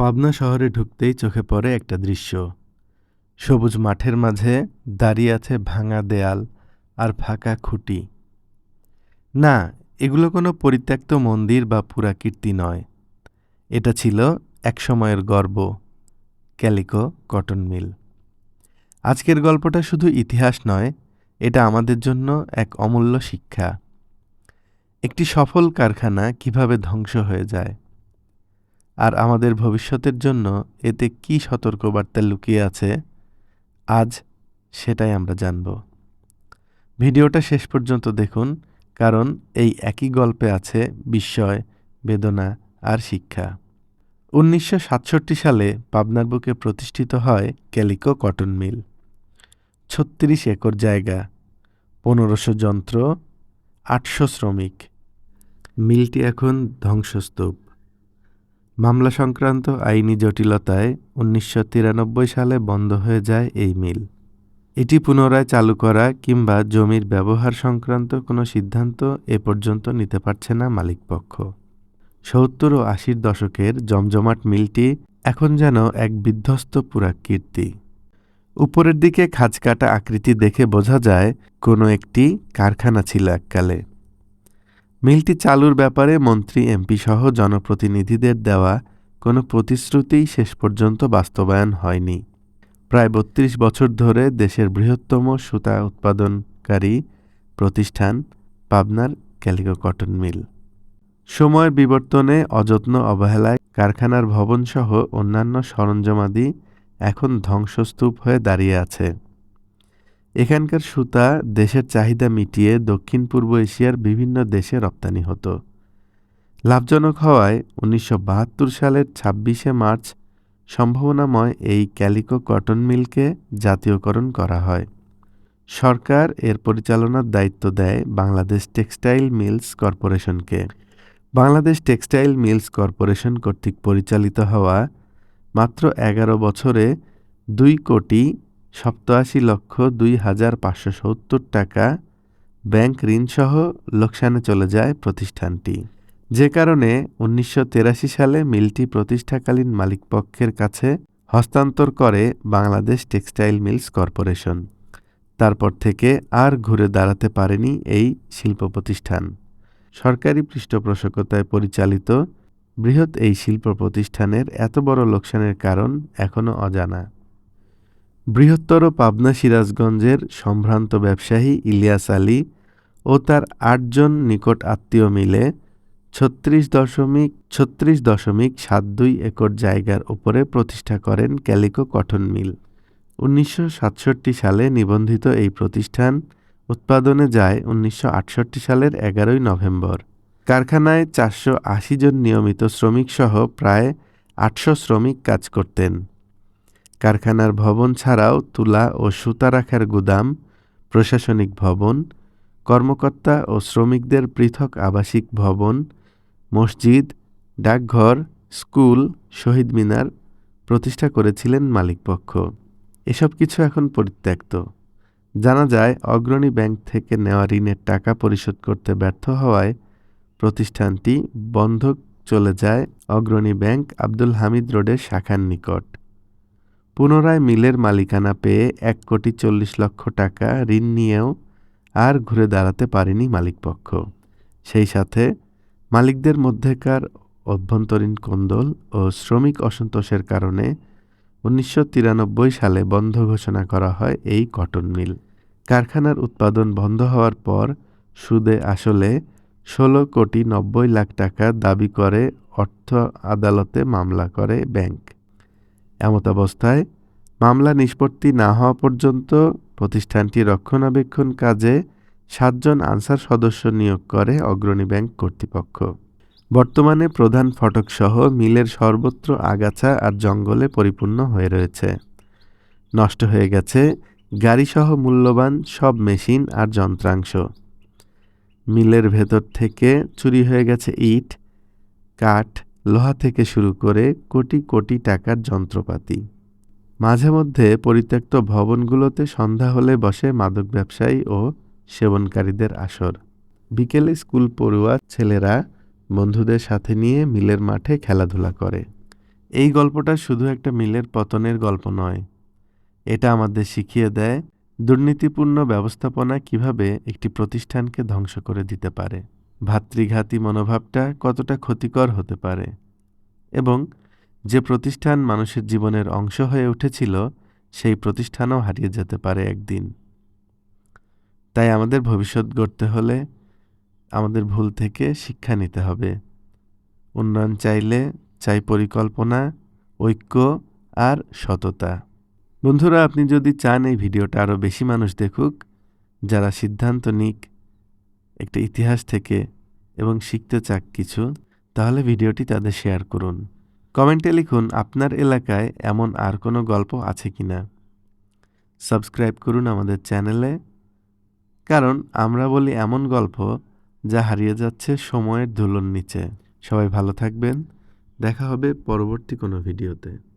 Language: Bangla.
পাবনা শহরে ঢুকতেই চোখে পড়ে একটা দৃশ্য। সবুজ মাঠের মাঝে দাঁড়িয়ে আছে ভাঙা দেয়াল আর ফাঁকা খুঁটি। না, এগুলো কোনো পরিত্যক্ত মন্দির বা পুরাকীর্তি নয়। এটা ছিল একসময়ের গর্ব, ক্যালিকো কটন মিল। আজকের গল্পটা শুধু ইতিহাস নয়, এটা আমাদের জন্য এক অমূল্য শিক্ষা। একটি সফল কারখানা কীভাবে ধ্বংস হয়ে যায়? আর আমাদের ভবিষ্যতের জন্য এতে কী সতর্কবার্তা লুকিয়ে আছে, আজ সেটাই আমরা জানব। ভিডিওটা শেষ পর্যন্ত দেখুন, কারণ এই একই গল্পে আছে বিস্ময়, বেদনা আর শিক্ষা। উনিশশো সাতষট্টি সালে পাবনার বুকে প্রতিষ্ঠিত হয় ক্যালিকো কটন মিল। ছত্রিশ একর জায়গা, পনেরোশো যন্ত্র, আটশো শ্রমিক। মিলটি এখন ধ্বংসস্তূপ। মামলা সংক্রান্ত আইনি জটিলতায় উনিশশো তিরানব্বই সালে বন্ধ হয়ে যায় এই মিল। এটি পুনরায় চালু করা কিংবা জমির ব্যবহার সংক্রান্ত কোনো সিদ্ধান্ত এ পর্যন্ত নিতে পারছে না মালিকপক্ষ। সত্তর ও আশির দশকের জমজমাট মিলটি এখন যেন এক বিধ্বস্ত পুরাকীর্তি। উপরের দিকে খাঁজকাটা আকৃতি দেখে বোঝা যায়, কোনো একটি কারখানা ছিল এককালে। মিলটি চালুর ব্যাপারে মন্ত্রী, এমপি সহ জনপ্রতিনিধিদের দেওয়া কোনো প্রতিশ্রুতিই শেষ পর্যন্ত বাস্তবায়ন হয়নি। প্রায় বত্রিশ বছর ধরে দেশের বৃহত্তম সুতা উৎপাদনকারী প্রতিষ্ঠান পাবনার ক্যালিকো কটন মিল। সময়ের বিবর্তনে অযত্ন অবহেলায় কারখানার ভবনসহ অন্যান্য সরঞ্জামাদি এখন ধ্বংসস্তূপ হয়ে দাঁড়িয়ে আছে। এখানকার সুতা দেশের চাহিদা মিটিয়ে দক্ষিণ পূর্ব এশিয়ার বিভিন্ন দেশে রপ্তানি হতো। লাভজনক হওয়ায় উনিশশো বাহাত্তর সালের ছাব্বিশে মার্চ সম্ভাবনাময় এই ক্যালিকো কটন মিলকে জাতীয়করণ করা হয়। সরকার এর পরিচালনার দায়িত্ব দেয় বাংলাদেশ টেক্সটাইল মিলস কর্পোরেশনকে। বাংলাদেশ টেক্সটাইল মিলস কর্পোরেশন কর্তৃক পরিচালিত হওয়া মাত্র এগারো বছরে দুই কোটি সপ্তাশি লক্ষ দুই হাজার পাঁচশো সত্তর টাকা ব্যাংক ঋণসহ লোকসানে চলে যায় প্রতিষ্ঠানটি। যে কারণে উনিশশো সালে মিলটি প্রতিষ্ঠাকালীন মালিকপক্ষের কাছে হস্তান্তর করে বাংলাদেশ টেক্সটাইল মিলস কর্পোরেশন। তারপর থেকে আর ঘুরে দাঁড়াতে পারেনি এই শিল্প প্রতিষ্ঠান সরকারি পৃষ্ঠপোষকতায় পরিচালিত বৃহৎ এই শিল্প প্রতিষ্ঠানের এত বড় লোকসানের কারণ এখনও অজানা। বৃহত্তর পাবনা সিরাজগঞ্জের সম্ভ্রান্ত ব্যবসায়ী ইলিয়াস আলী ও তার আটজন নিকট আত্মীয় মিলে ছত্রিশ দশমিক ছত্রিশ দশমিক সাত দুই একর জায়গার ওপরে প্রতিষ্ঠা করেন ক্যালিকো কটন মিল। উনিশশো সাতষট্টি সালে নিবন্ধিত এই প্রতিষ্ঠান উৎপাদনে যায় উনিশশো আটষট্টি সালের এগারোই নভেম্বর। কারখানায় চারশো আশি জন নিয়মিত শ্রমিক সহ প্রায় আটশো শ্রমিক কাজ করতেন। কারখানার ভবন ছাড়াও তুলা ও সুতা রাখার গুদাম, প্রশাসনিক ভবন, কর্মকর্তা ও শ্রমিকদের পৃথক আবাসিক ভবন, মসজিদ, ডাকঘর, স্কুল, শহীদ মিনার প্রতিষ্ঠা করেছিলেন মালিকপক্ষ। এসব কিছু এখন পরিত্যক্ত। জানা যায়, অগ্রণী ব্যাংক থেকে নেওয়া ঋণের টাকা পরিশোধ করতে ব্যর্থ হওয়ায় প্রতিষ্ঠানটি বন্ধক চলে যায় অগ্রণী ব্যাংক আব্দুল হামিদ রোডের শাখার নিকট। পুনরায় মিলের মালিকানা পেয়ে এক কোটি চল্লিশ লক্ষ টাকা ঋণ নিয়েও আর ঘুরে দাঁড়াতে পারেনি মালিকপক্ষ। সেই সাথে মালিকদের মধ্যেকার অভ্যন্তরীণ কোন্দল ও শ্রমিক অসন্তোষের কারণে উনিশশো তিরানব্বই সালে বন্ধ ঘোষণা করা হয় এই কটন মিল। কারখানার উৎপাদন বন্ধ হওয়ার পর সুদে আসলে ষোলো কোটি নব্বই লাখ টাকা দাবি করে অর্থ আদালতে মামলা করে ব্যাংক। এমতাবস্থায় মামলা নিষ্পত্তি না হওয়া পর্যন্ত প্রতিষ্ঠানটি রক্ষণাবেক্ষণ কাজে সাতজন আনসার সদস্য নিয়োগ করে অগ্রণী ব্যাংক কর্তৃপক্ষ। বর্তমানে প্রধান ফটকসহ মিলের সর্বত্র আগাছা আর জঙ্গলে পরিপূর্ণ হয়ে রয়েছে। নষ্ট হয়ে গেছে গাড়িসহ মূল্যবান সব মেশিন আর যন্ত্রাংশ। মিলের ভেতর থেকে চুরি হয়ে গেছে ইট, কাঠ লোহা থেকে শুরু করে কোটি কোটি টাকার যন্ত্রপাতি। মাঝে মধ্যে পরিত্যক্ত ভবনগুলোতে সন্ধ্যা হলে বসে মাদক ব্যবসায়ী ও সেবনকারীদের আসর। বিকেলে স্কুল পড়ুয়া ছেলেরা বন্ধুদের সাথে নিয়ে মিলের মাঠে খেলাধুলা করে। এই গল্পটা শুধু একটা মিলের পতনের গল্প নয়। এটা আমাদের শিখিয়ে দেয় দুর্নীতিপূর্ণ ব্যবস্থাপনা কীভাবে একটি প্রতিষ্ঠানকে ধ্বংস করে দিতে পারে। ভাতৃঘাতী মনোভাবটা কতটা ক্ষতিকর হতে পারে এবং যে প্রতিষ্ঠান মানুষের জীবনের অংশ হয়ে উঠেছিল, সেই প্রতিষ্ঠানও হারিয়ে যেতে পারে একদিন। তাই আমাদের ভবিষ্যৎ গড়তে হলে আমাদের ভুল থেকে শিক্ষা নিতে হবে। উন্নয়ন চাইলে চাই পরিকল্পনা, ঐক্য আর সততা। বন্ধুরা, আপনি যদি চান এই ভিডিওটা আরও বেশি মানুষ দেখুক, যারা সিদ্ধান্ত নিক একটা ইতিহাস থেকে এবং শিখতে চাক কিছু, তাহলে ভিডিওটি তাদের শেয়ার করুন। কমেন্টে লিখুন, আপনার এলাকায় এমন আর কোনো গল্প আছে কি না সাবস্ক্রাইব করুন আমাদের চ্যানেলে। কারণ আমরা বলি এমন গল্প যা হারিয়ে যাচ্ছে সময়ের ধুলোর নিচে। সবাই ভালো থাকবেন। দেখা হবে পরবর্তী কোনো ভিডিওতে।